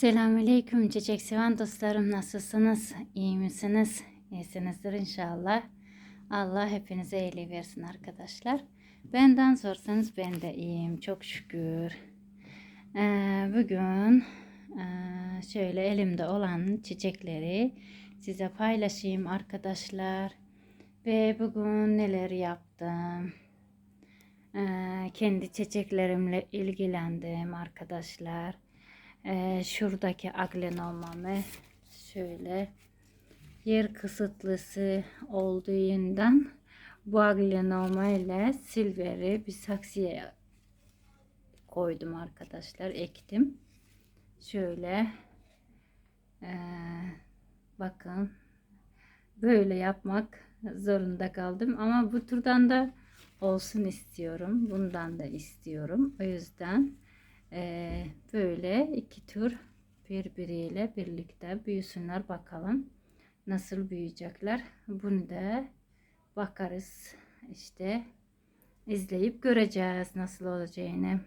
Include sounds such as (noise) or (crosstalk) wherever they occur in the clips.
Selamünaleyküm çiçek seven dostlarım nasılsınız? İyi misiniz? İyisinizdir inşallah. Allah hepinize iyiliği versin arkadaşlar. Benden sorsanız ben de iyiyim çok şükür. Ee, bugün e, şöyle elimde olan çiçekleri size paylaşayım arkadaşlar. Ve bugün neler yaptım? Ee, kendi çiçeklerimle ilgilendim arkadaşlar. Ee, şuradaki aglenomamı şöyle yer kısıtlısı olduğundan bu aglenoma ile silveri bir saksıya koydum arkadaşlar ektim. Şöyle ee, bakın böyle yapmak zorunda kaldım ama bu turdan da olsun istiyorum bundan da istiyorum. O yüzden ee, böyle iki tür birbiriyle birlikte büyüsünler bakalım. Nasıl büyüyecekler? Bunu da bakarız. İşte izleyip göreceğiz nasıl olacağını.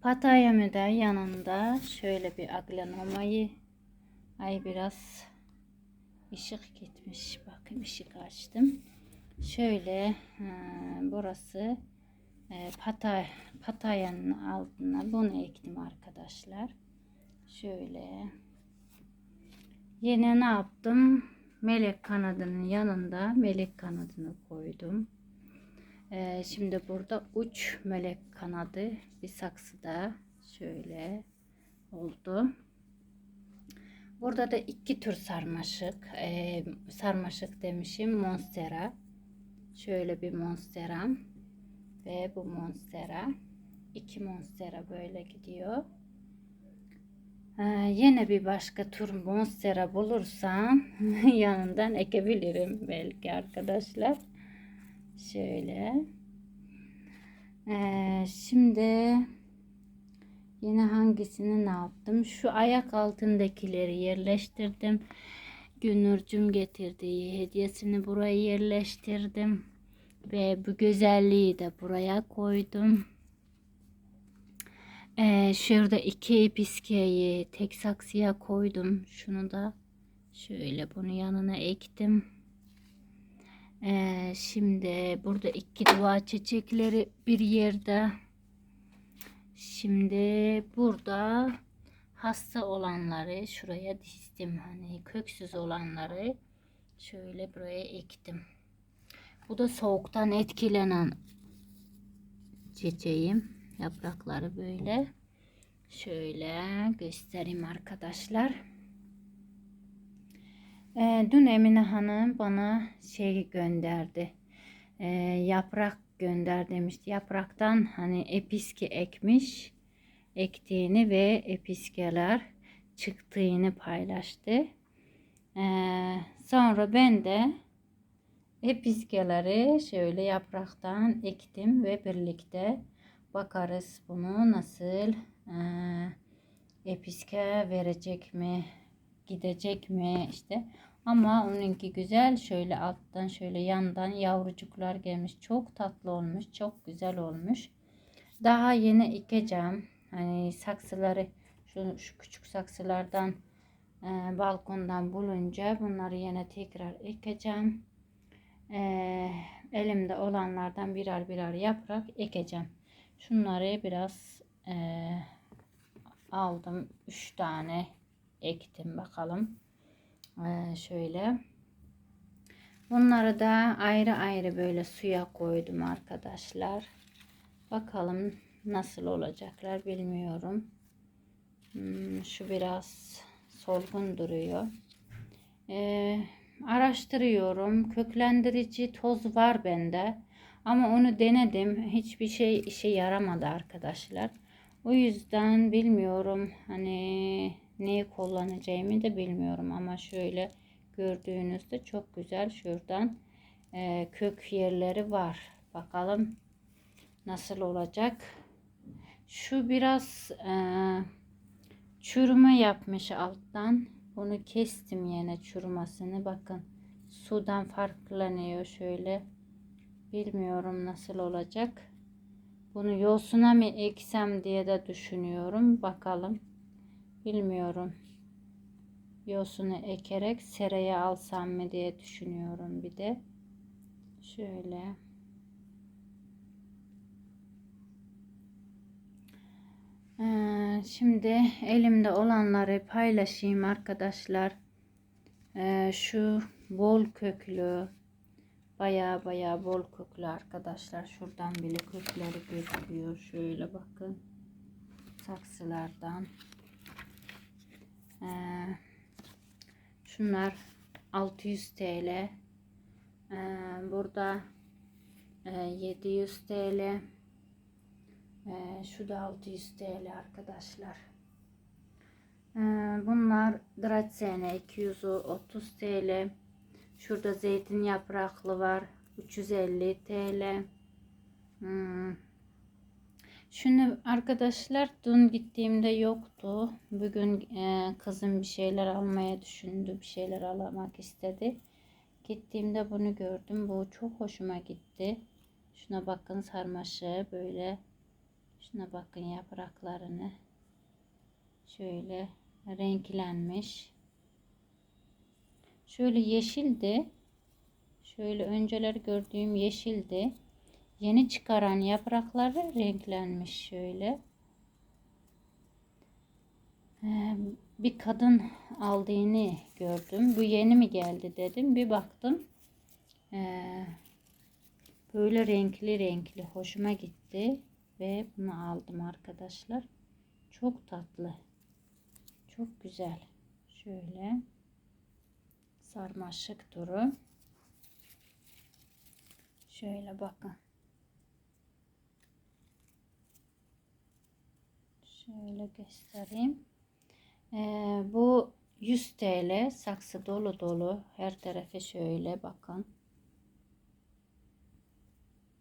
Patayamı da yanında şöyle bir aglanomayı ay biraz ışık gitmiş. Bakın ışık açtım. Şöyle ha, burası e, patay, patayanın altına bunu ektim arkadaşlar. Şöyle. Yine ne yaptım? Melek kanadının yanında melek kanadını koydum. E, şimdi burada uç melek kanadı bir saksıda şöyle oldu. Burada da iki tür sarmaşık. E, sarmaşık demişim. Monstera. Şöyle bir monsteram ve bu monstera iki monstera böyle gidiyor. Ee, yine bir başka tür monstera bulursam (laughs) yanından ekebilirim belki arkadaşlar. Şöyle. Ee, şimdi yine hangisini ne yaptım? Şu ayak altındakileri yerleştirdim. Günürcüm getirdiği hediyesini buraya yerleştirdim ve bu güzelliği de buraya koydum. Ee, şurada iki piskeyi tek saksıya koydum. Şunu da şöyle bunu yanına ektim. Ee, şimdi burada iki dua çiçekleri bir yerde. Şimdi burada hasta olanları şuraya dizdim. Hani köksüz olanları şöyle buraya ektim. Bu da soğuktan etkilenen çiçeğim. Yaprakları böyle. Şöyle göstereyim arkadaşlar. Ee, dün Emine Hanım bana şey gönderdi. Ee, yaprak gönder demişti. Yapraktan hani episki ekmiş. Ektiğini ve episkeler çıktığını paylaştı. Ee, sonra ben de Episkeleri şöyle yapraktan ektim ve birlikte bakarız bunu nasıl e, episke verecek mi gidecek mi işte. Ama onunki güzel şöyle alttan şöyle yandan yavrucuklar gelmiş. Çok tatlı olmuş çok güzel olmuş. Daha yeni ekeceğim. Hani saksıları şu, şu küçük saksılardan e, balkondan bulunca bunları yine tekrar ekeceğim e, elimde olanlardan birer birer yaprak ekeceğim. Şunları biraz e, aldım. 3 tane ektim bakalım. E, şöyle. Bunları da ayrı ayrı böyle suya koydum arkadaşlar. Bakalım nasıl olacaklar bilmiyorum. Hmm, şu biraz solgun duruyor. Eee araştırıyorum. Köklendirici toz var bende. Ama onu denedim. Hiçbir şey işe yaramadı arkadaşlar. O yüzden bilmiyorum. Hani neyi kullanacağımı da bilmiyorum. Ama şöyle gördüğünüzde çok güzel şuradan e, kök yerleri var. Bakalım nasıl olacak. Şu biraz e, çürüme yapmış alttan. Bunu kestim yine çürümesini. Bakın sudan farklanıyor şöyle. Bilmiyorum nasıl olacak. Bunu yosuna mı eksem diye de düşünüyorum. Bakalım. Bilmiyorum. Yosunu ekerek seraya alsam mı diye düşünüyorum bir de. Şöyle. Ee, şimdi elimde olanları paylaşayım arkadaşlar. Ee, şu bol köklü baya baya bol köklü arkadaşlar. Şuradan bile kökleri gözüküyor. Şöyle bakın. Saksılardan. Ee, şunlar 600 TL. Ee, burada e, 700 TL. Ee, şu da 600 TL arkadaşlar. Ee, bunlar Dratsene 230 TL. Şurada zeytin yapraklı var. 350 TL. Hmm. Şunu arkadaşlar dün gittiğimde yoktu. Bugün e, kızım bir şeyler almaya düşündü. Bir şeyler almak istedi. Gittiğimde bunu gördüm. Bu çok hoşuma gitti. Şuna bakın sarmaşığı böyle. Şuna bakın yapraklarını. Şöyle renklenmiş. Şöyle yeşildi. Şöyle önceler gördüğüm yeşildi. Yeni çıkaran yaprakları renklenmiş şöyle. Ee, bir kadın aldığını gördüm. Bu yeni mi geldi dedim. Bir baktım. Ee, böyle renkli renkli hoşuma gitti. Ve bunu aldım arkadaşlar. Çok tatlı. Çok güzel. Şöyle sarmaşık turu. Şöyle bakın. Şöyle göstereyim. Ee, bu 100 TL saksı dolu dolu. Her tarafı şöyle bakın.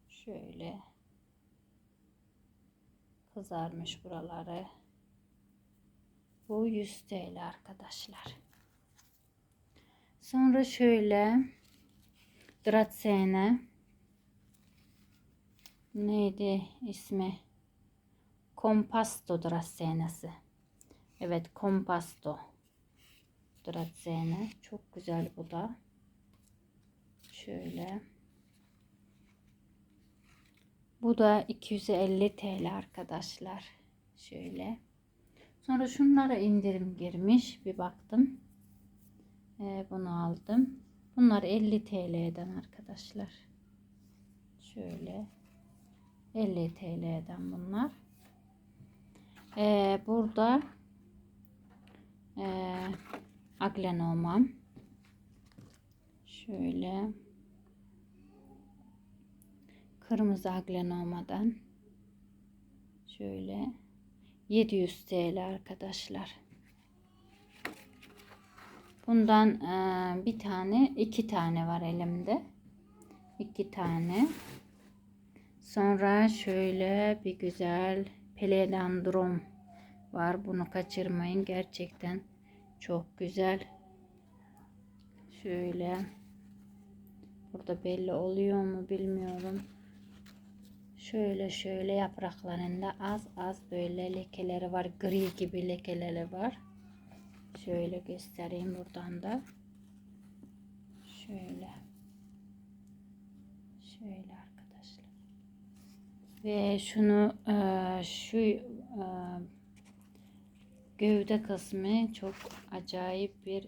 Şöyle kızarmış buraları. Bu 100 TL arkadaşlar. Sonra şöyle Dratsene neydi ismi? Kompasto Dratsenesi. Evet Kompasto Dratsene. Çok güzel bu da. Şöyle. Bu da 250 TL arkadaşlar. Şöyle. Sonra şunlara indirim girmiş. Bir baktım. Ee, bunu aldım. Bunlar 50 TL'den arkadaşlar. Şöyle. 50 TL'den bunlar. Ee, burada e, aglenomam. Şöyle kırmızı aglenomadan şöyle 700 TL arkadaşlar. Bundan e, bir tane, iki tane var elimde. iki tane. Sonra şöyle bir güzel peledandrom var. Bunu kaçırmayın. Gerçekten çok güzel. Şöyle. Burada belli oluyor mu bilmiyorum. Şöyle şöyle yapraklarında az az böyle lekeleri var. Gri gibi lekeleri var. Şöyle göstereyim buradan da. Şöyle. Şöyle arkadaşlar. Ve şunu e, şu e, gövde kısmı çok acayip bir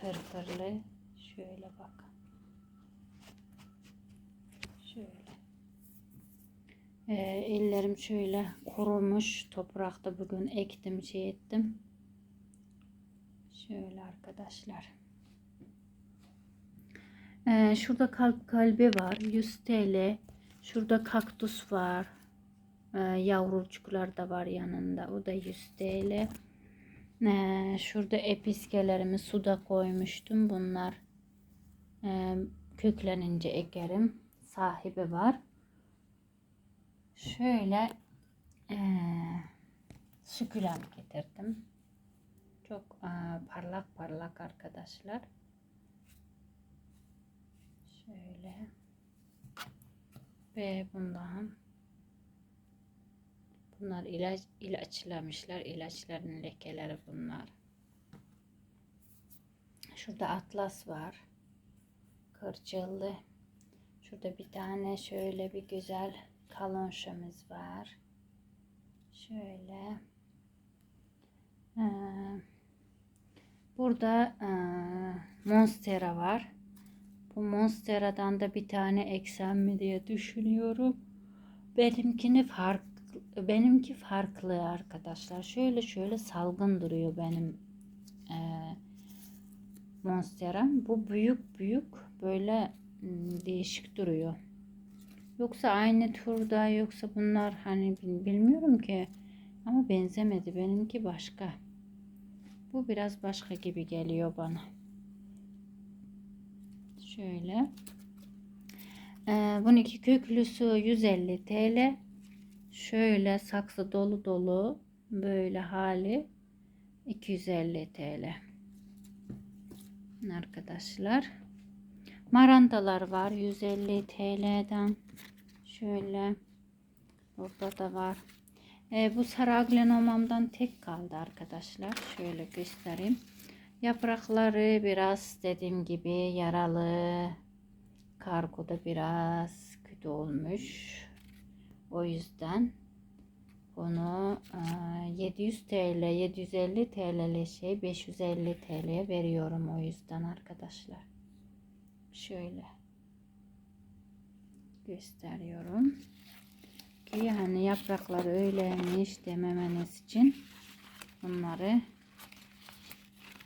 fırfırlı. Şöyle bak. Şöyle. E, ellerim şöyle kurumuş. Toprakta bugün ektim şey ettim. Şöyle arkadaşlar. Ee, şurada kalp kalbi var. 100 TL. Şurada kaktüs var. Ee, yavrucuklar da var yanında. O da 100 TL. Ee, şurada episkelerimi suda koymuştum. Bunlar e, köklenince ekerim. Sahibi var. Şöyle e, sükülem getirdim. Çok aa, parlak parlak arkadaşlar. Şöyle. Ve bundan Bunlar ilaç ilaçlamışlar. İlaçların lekeleri bunlar. Şurada atlas var. Kırçıllı. Şurada bir tane şöyle bir güzel kalonşamız var. Şöyle. Ee, burada ee, Monstera var. Bu Monstera'dan da bir ee, eksem mi diye düşünüyorum. Benimkini farklı benimki farklı arkadaşlar. Şöyle şöyle salgın duruyor benim e, Monstera'm. Bu büyük büyük böyle değişik duruyor. Yoksa aynı turda yoksa bunlar hani bil- bilmiyorum ki ama benzemedi. Benimki başka. Bu biraz başka gibi geliyor bana. Şöyle. Ee, bununki köklüsü 150 TL. Şöyle saksı dolu dolu böyle hali 250 TL. Arkadaşlar. Marandalar var 150 TL'den. Şöyle burada da var. Ee, bu sarı aglenomamdan tek kaldı arkadaşlar. Şöyle göstereyim. Yaprakları biraz dediğim gibi yaralı. Kargoda biraz kötü olmuş. O yüzden bunu e, 700 TL, 750 TL'li şey 550 TL'ye veriyorum o yüzden arkadaşlar. Şöyle gösteriyorum ki hani yaprakları öyleymiş dememeniz için bunları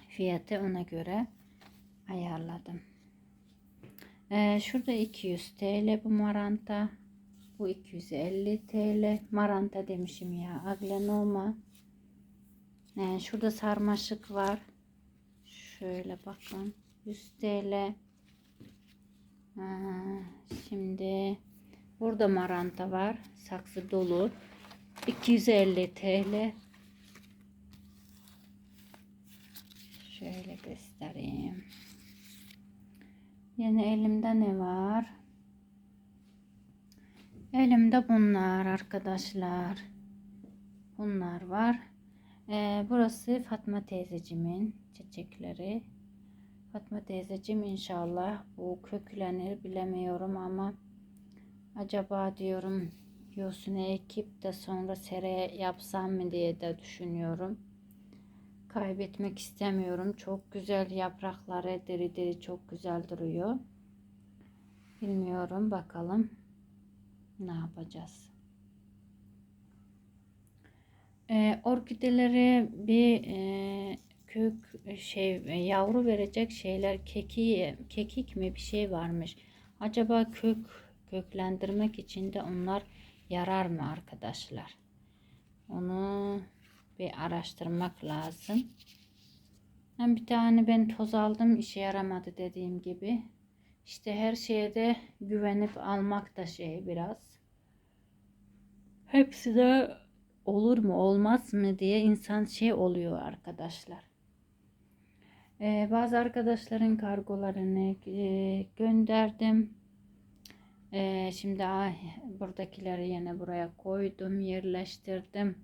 fiyatı ona göre ayarladım. Ee, şurada 200 TL bu maranta. Bu 250 TL. Maranta demişim ya. Aglenoma. Ee, şurada sarmaşık var. Şöyle bakın. 100 TL. Şimdi burada maranta var. Saksı dolu. 250 TL. Şöyle göstereyim. Yine elimde ne var? Elimde bunlar arkadaşlar. Bunlar var. Ee, burası Fatma teyzecimin çiçekleri. Fatma teyzecim inşallah bu köklenir bilemiyorum ama acaba diyorum yosunu ekip de sonra sere yapsam mı diye de düşünüyorum. Kaybetmek istemiyorum. Çok güzel yaprakları diri diri çok güzel duruyor. Bilmiyorum bakalım ne yapacağız. Ee, orkideleri bir e, kök şey yavru verecek şeyler keki kekik mi bir şey varmış. Acaba kök köklendirmek için de onlar yarar mı arkadaşlar? Onu bir araştırmak lazım. Ben bir tane ben toz aldım işe yaramadı dediğim gibi. İşte her şeye de güvenip almak da şey biraz. Hepsi de olur mu olmaz mı diye insan şey oluyor arkadaşlar. Ee, bazı arkadaşların kargolarını e, gönderdim. Ee, şimdi ah, buradakileri yine buraya koydum, yerleştirdim.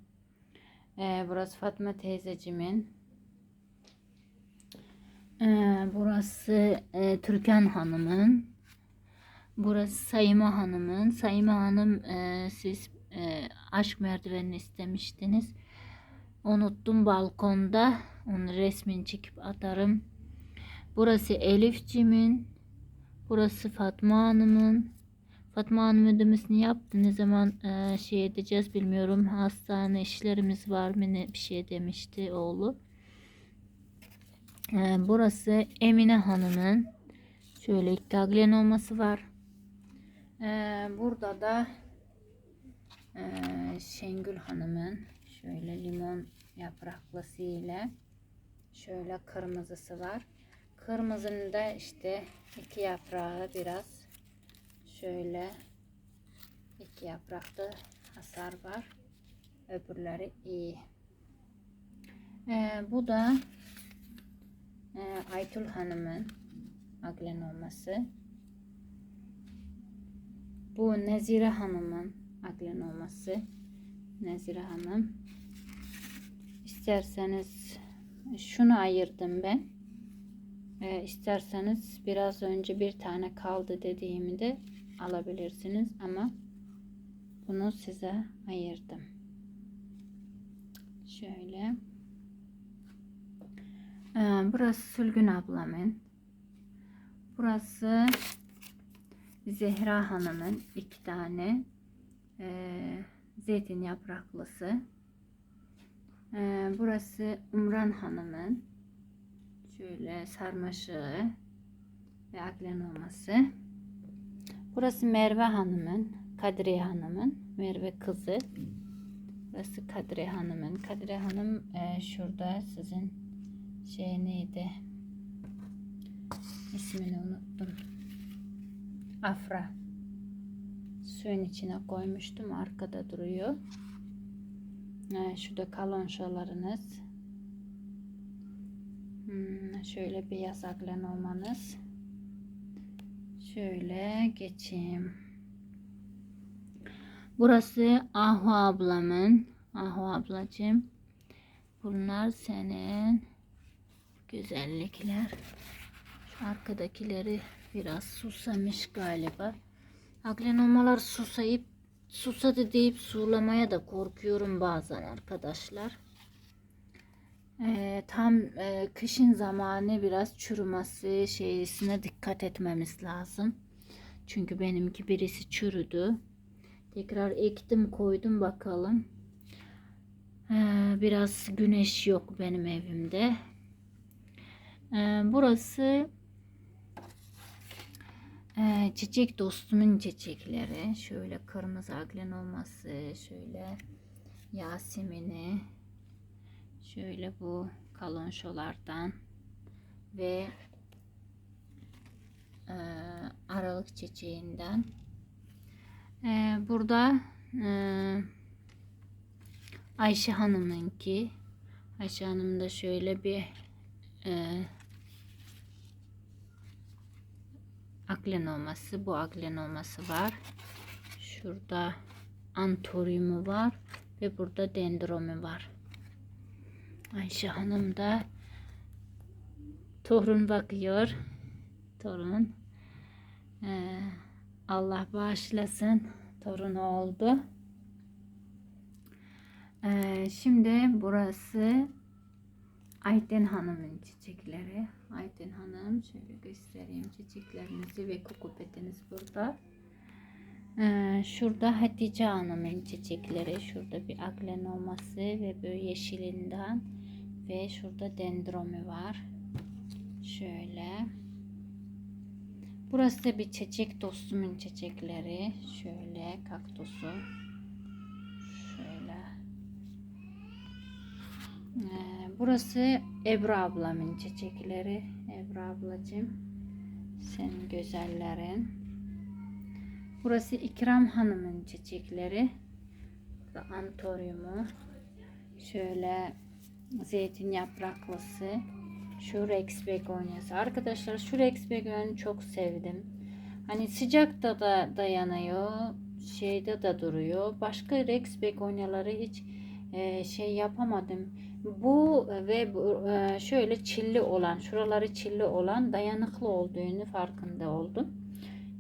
Ee, burası Fatma teyzecimin. Burası e, Türkan Hanım'ın. Burası Sayma Hanım'ın. Sayma Hanım e, siz aşk merdivenini istemiştiniz. Unuttum balkonda. Onu resmini çekip atarım. Burası Elifcimin. Burası Fatma Hanım'ın. Fatma Hanım ödemesini yaptı. Ne zaman e, şey edeceğiz bilmiyorum. Hastane işlerimiz var mı ne bir şey demişti oğlu. E, burası Emine Hanım'ın. Şöyle gaglen olması var. E, burada da e, Şengül Hanım'ın şöyle limon yapraklısı ile şöyle kırmızısı var. Kırmızının da işte iki yaprağı biraz şöyle iki yaprakta hasar var. Öbürleri iyi. Ee, bu da e, Aytul Hanım'ın aglenoması. Bu Nezire Hanım'ın aglenoması. Nezire Hanım. İsterseniz şunu ayırdım ben. Ee, isterseniz biraz önce bir tane kaldı dediğimi de alabilirsiniz ama bunu size ayırdım. Şöyle. Ee, burası Sülgün ablamın. Burası Zehra Hanım'ın iki tane eee, zeytin yapraklısı. Eee, burası Umran Hanım'ın şöyle sarmaşığı ve aglenoması. Burası Merve Hanım'ın, Kadriye Hanım'ın, Merve kızı. Burası Kadriye Hanım'ın. Kadriye Hanım eee, şurada sizin şey neydi? İsmini unuttum. Afra. Suyun içine koymuştum. Arkada duruyor. Ee, şurada kalonşalarınız. Hmm, şöyle beyaz aglenomanız. Şöyle geçeyim. Burası Ahu ablamın. Ahu ablacığım. Bunlar senin güzellikler. Şu arkadakileri biraz susamış galiba. Aglenomalar susayıp susadı deyip sulamaya da korkuyorum bazen arkadaşlar. Ee, tam e, kışın zamanı biraz çürümesi şeysine dikkat etmemiz lazım. Çünkü benimki birisi çürüdü. Tekrar ektim koydum bakalım. Ee, biraz güneş yok benim evimde. Ee, burası ee, çiçek dostumun çiçekleri. Şöyle kırmızı aglenoması, şöyle yasemini, şöyle bu kalonşolardan ve e, aralık çiçeğinden. Ee, burada e, Ayşe Hanım'ınki. Ayşe Hanım da şöyle bir e, aglenoması, bu aglenoması var. Şurada antoriumu var ve burada dendromu var. Ayşe Hanım da torun bakıyor. Torun. Ee, Allah bağışlasın. Torunu oldu. Ee, şimdi burası Ayten Hanım'ın çiçekleri. Ayten Hanım şöyle göstereyim çiçeklerinizi ve kukupetiniz burada. Ee, şurada Hatice Hanım'ın çiçekleri. Şurada bir aglenoması ve böyle yeşilinden ve şurada dendromu var. Şöyle. Burası da bir çiçek dostumun çiçekleri. Şöyle kaktusu. Şöyle. Ee, burası Ebru ablamın çiçekleri. Ebru ablacığım. Senin güzellerin. Burası İkram Hanım'ın çiçekleri. Burada antoriumu. Şöyle zeytin yapraklısı. Şu Rex begonyası. Arkadaşlar şu Rex begonyayı çok sevdim. Hani sıcakta da dayanıyor. Şeyde de duruyor. Başka Rex begonyaları hiç e, şey yapamadım. Bu ve bu, e, şöyle çilli olan, şuraları çilli olan dayanıklı olduğunu farkında oldum.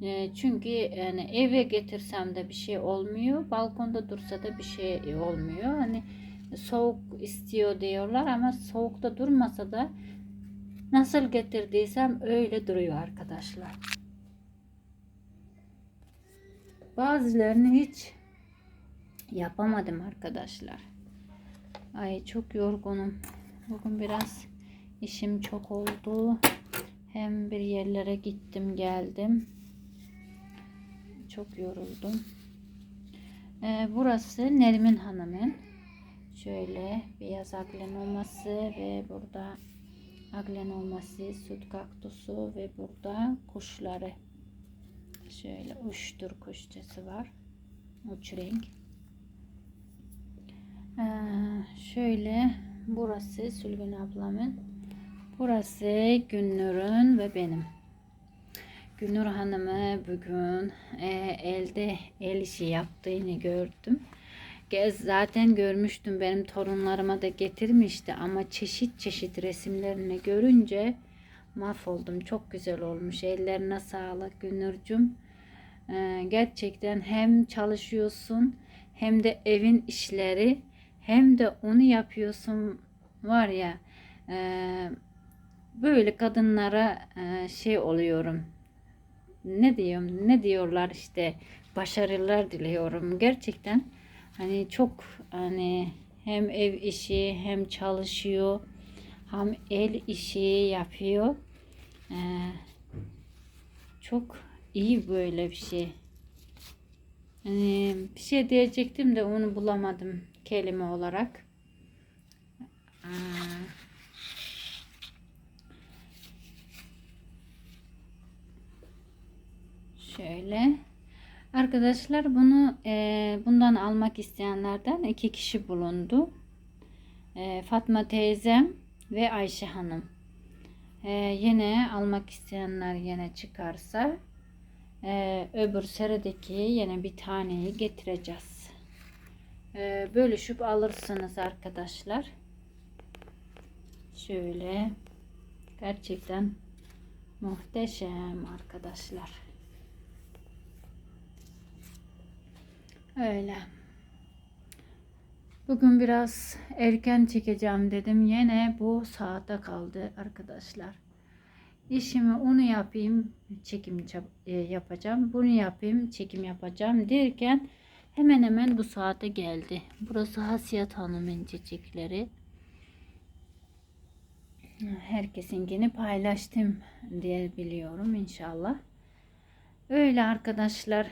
E, çünkü yani eve getirsem de bir şey olmuyor. Balkonda dursa da bir şey olmuyor. Hani soğuk istiyor diyorlar ama soğukta durmasa da nasıl getirdiysem öyle duruyor arkadaşlar. Bazılarını hiç yapamadım arkadaşlar. Ay çok yorgunum. Bugün biraz işim çok oldu. Hem bir yerlere gittim geldim. Çok yoruldum. Ee, burası Nermin Hanım'ın. Şöyle beyaz aglenoması ve burada aglenoması, süt kaktusu ve burada kuşları. Şöyle uçtur kuşçası var. Uç renk. Ee, şöyle burası Sülgün ablamın. Burası Günnur'un ve benim. Günnur Hanım'ı bugün e, elde el işi yaptığını gördüm. kez zaten görmüştüm. Benim torunlarıma da getirmişti ama çeşit çeşit resimlerini görünce mahvoldum. Çok güzel olmuş. Ellerine sağlık Günürcüm. Ee, gerçekten hem çalışıyorsun hem de evin işleri hem de onu yapıyorsun var ya e, böyle kadınlara e, şey oluyorum. Ne diyorum? Ne diyorlar işte? Başarılar diliyorum. Gerçekten hani çok hani hem ev işi hem çalışıyor hem el işi yapıyor. Ee, çok iyi böyle bir şey. Hani bir şey diyecektim de onu bulamadım kelime olarak Şöyle. Arkadaşlar bunu e, bundan almak isteyenlerden iki kişi bulundu. E, Fatma teyzem ve Ayşe Hanım. E, yine almak isteyenler yine çıkarsa e, öbür seredeki yine bir taneyi getireceğiz. E, bölüşüp alırsınız arkadaşlar. Şöyle gerçekten muhteşem arkadaşlar. Öyle. Bugün biraz erken çekeceğim dedim. Yine bu saate kaldı arkadaşlar. İşimi onu yapayım, çekim e, yapacağım. Bunu yapayım, çekim yapacağım derken hemen hemen bu saate geldi. Burası Hasiyat Hanım'ın çiçekleri. Herkesinkini paylaştım diye biliyorum inşallah. Öyle arkadaşlar.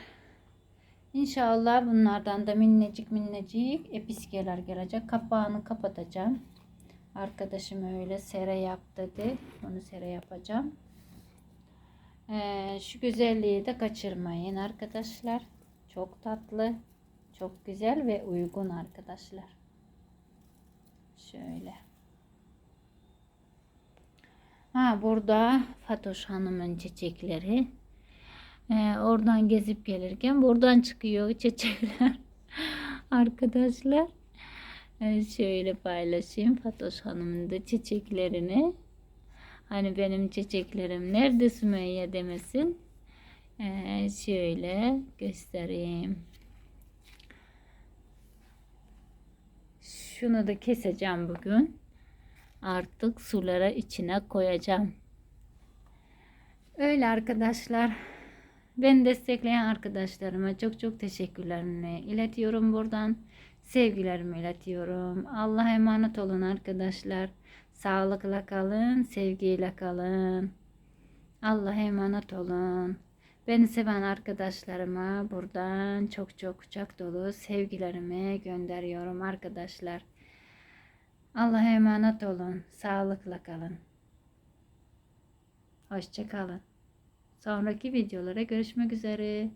İnşallah bunlardan da minnecik minnecik episkeler gelecek. Kapağını kapatacağım. Arkadaşım öyle sere yap dedi. Onu sere yapacağım. Ee, şu güzelliği de kaçırmayın arkadaşlar. Çok tatlı. Çok güzel ve uygun arkadaşlar. Şöyle. Ha burada Fatoş Hanım'ın çiçekleri. Ee, oradan gezip gelirken buradan çıkıyor çiçekler. (laughs) Arkadaşlar. Ee, şöyle paylaşayım Fatoş Hanım'ın da çiçeklerini. Hani benim çiçeklerim nerede Sümeyye demesin. Ee, şöyle göstereyim. Şunu da keseceğim bugün. Artık sulara içine koyacağım. Öyle arkadaşlar. Beni destekleyen arkadaşlarıma çok çok teşekkürlerimi iletiyorum buradan. Sevgilerimi iletiyorum. Allah'a emanet olun arkadaşlar. Sağlıkla kalın, sevgiyle kalın. Allah'a emanet olun. Beni seven arkadaşlarıma buradan çok çok kucak dolu sevgilerimi gönderiyorum arkadaşlar. Allah'a emanet olun. Sağlıkla kalın. Hoşça kalın. Sonraki videolara görüşmek üzere.